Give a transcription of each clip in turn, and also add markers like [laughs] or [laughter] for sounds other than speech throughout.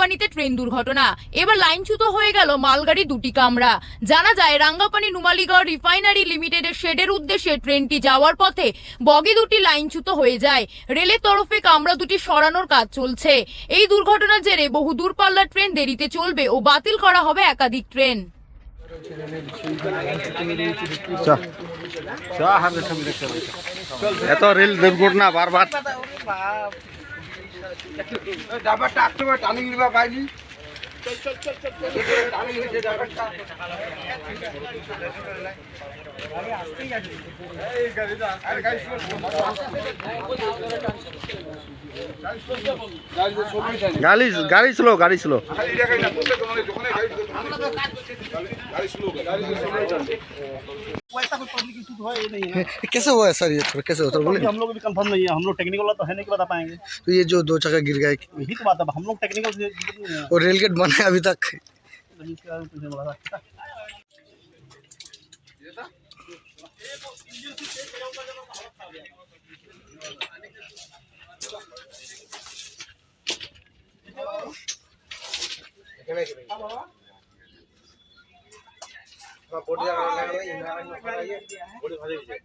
রাঙ্গাপানিতে train দুর্ঘটনা। এবার লাইনচ্যুত হয়ে গেল মালগাড়ি দুটি কামরা। জানা যায়, রাঙ্গাপানি নুমালিগড় রিফাইনারি লিমিটেডের শেডের উদ্দেশ্যে ট্রেনটি যাওয়ার পথে বগি দুটি লাইনচ্যুত হয়ে যায়। রেলের তরফে কামরা দুটি সরানোর কাজ চলছে। এই দুর্ঘটনার জেরে বহু দূরপাল্লার ট্রেন দেরিতে চলবে ও বাতিল করা হবে একাধিক ট্রেন। এত রেল দুর্ঘটনা বারবার। ডাবারটা আসতে পারে টানিং নিবা বাইনি গাড়ি গাড়ি গাড়ি স্লো গাড়ি স্লো [laughs] कैसे हुआ है सर ये? थोड़ा कैसे हुआ? थोड़ा बोलेंगे हम लोग भी कंफर्म नहीं है। हम लोग टेक्निकल वाला तो है नहीं कि बता पाएँगे तो ये जो दो चक्का गिर गया यही तो बात है। हम लोग टेक्निकल है। और रेल गेट बना है अभी तक। तभी इसके बारे में तुझे बोला था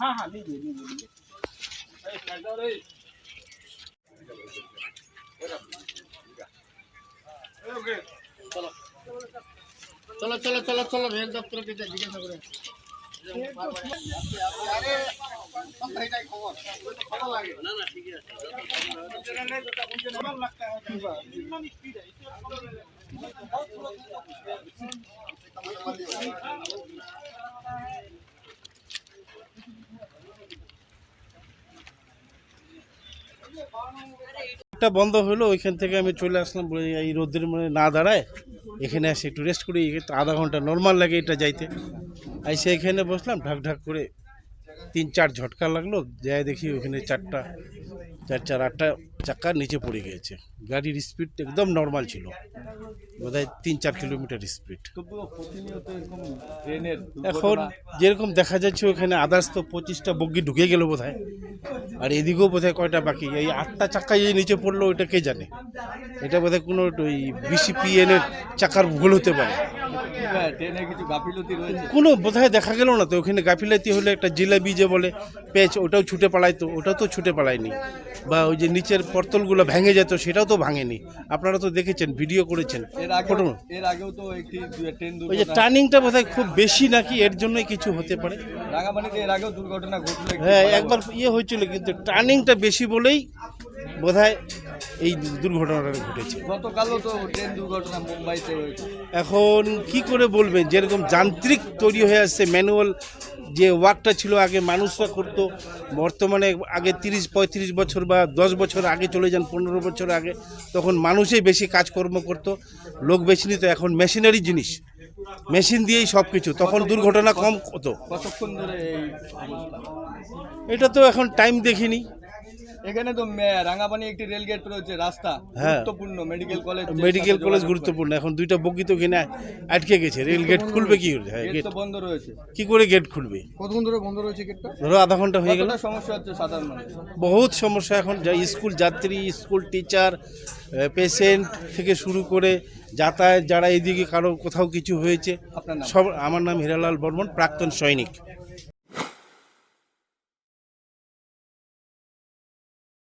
हाँ हाँ लीजिए लीजिए लीजिए চলো চলো চলো চলো রেল দপ্তরে জিজ্ঞাসা করে একটা বন্ধ হলো, ওইখান থেকে আমি চলে আসলাম, বলে এই রোদের মানে না দাঁড়ায়, এখানে আসে একটু রেস্ট করি আধা ঘণ্টা নর্মাল লাগে এটা যাইতে। এসে এখানে বসলাম, ঢাক ঢাক করে তিন চার ঝটকা লাগল, যাই দেখি ওখানে চারটা, চার চার আটটা চাক্কার নিচে পড়ে গিয়েছে। গাড়ির স্পিড একদম নর্মাল ছিল। বোধহয় তিন চার কিলোমিটার স্পিড এখন যেরকম দেখা যাচ্ছে ওখানে আদার্স তো পঁচিশটা বগি ঢুকে গেল বোধ আর এদিকেও বোধহয় কয়টা বাকি? এই আটটা চাক্কা যে নিচে পড়ল, ওইটা কে জানে? এটা বোধহয় কোনো ওই বিসিপিএন এর চাকার ভুল হতে পারে। কোনো বোধহয় দেখা গেল না তো? ওখানে গাফিলাতি হলে একটা জিলাপি যে বলে, পেঁচ, ওটাও ছুটে পালাইতো ওটাও তো ছুটে পালায়নি। বা ওই যে নিচের পর্তলগুলো ভেঙে যেত সেটাও তো ভাঙেনি। আপনারা তো দেখেছেন ভিডিও করেছেন। এর আগেও তো একটি ওই যে টার্নিংটা বোধহয় খুব বেশি নাকি এর জন্যই কিছু হতে পারে। এর আগেও দুর্ঘটনা ঘটলো হ্যাঁ একবার ইয়ে হয়েছিল কিন্তু টার্নিংটা বেশি বলেই বোধহয় এই দুর্ঘটনাটা ঘটেছে। গতকালও তো ট্রেন দুর্ঘটনা মুম্বাইতে হয়েছে। এখন কি করে বলবেন? যেরকম যান্ত্রিক তৈরি হয়ে আসছে ম্যানুয়াল যে ওয়ার্কটা ছিল আগে মানুষরা করতো বর্তমানে আগে তিরিশ পঁয়ত্রিশ বছর বা দশ বছর আগে চলে যান পনেরো বছর আগে তখন মানুষই বেশি কাজকর্ম করতো। লোক বেশি নিত এখন মেশিনারি জিনিস। মেশিন দিয়েই সব কিছু তখন দুর্ঘটনা কম হতো। কতক্ষণ ধরে এটা তো এখন টাইম দেখিনি। এখানে তো রাঙাপানি একটি রেল গেট রয়েছে রাস্তা হ্যাঁ। গুরুত্বপূর্ণ মেডিকেল কলেজ মেডিকেল কলেজ গুরুত্বপূর্ণ এখন দুইটা বগি তো ওখানে আটকে গেছে রেল গেট খুলবে কি করে? হ্যাঁ গেট গেট তো বন্ধ রয়েছে। কি করে গেট খুলবে? কতক্ষণ ধরে বন্ধ রয়েছে গেটটা ধরো আধা ঘণ্টা হয়ে গেল। সমস্যা হচ্ছে সাধারণ মানুষ বহুত সমস্যা এখন যা স্কুল যাত্রী স্কুল টিচার পেশেন্ট থেকে শুরু করে যাতায়াত যারা এদিকে কারও কোথাও কিছু হয়েছে আপনার নাম? সব আমার নাম হিরালাল বর্মন প্রাক্তন সৈনিক।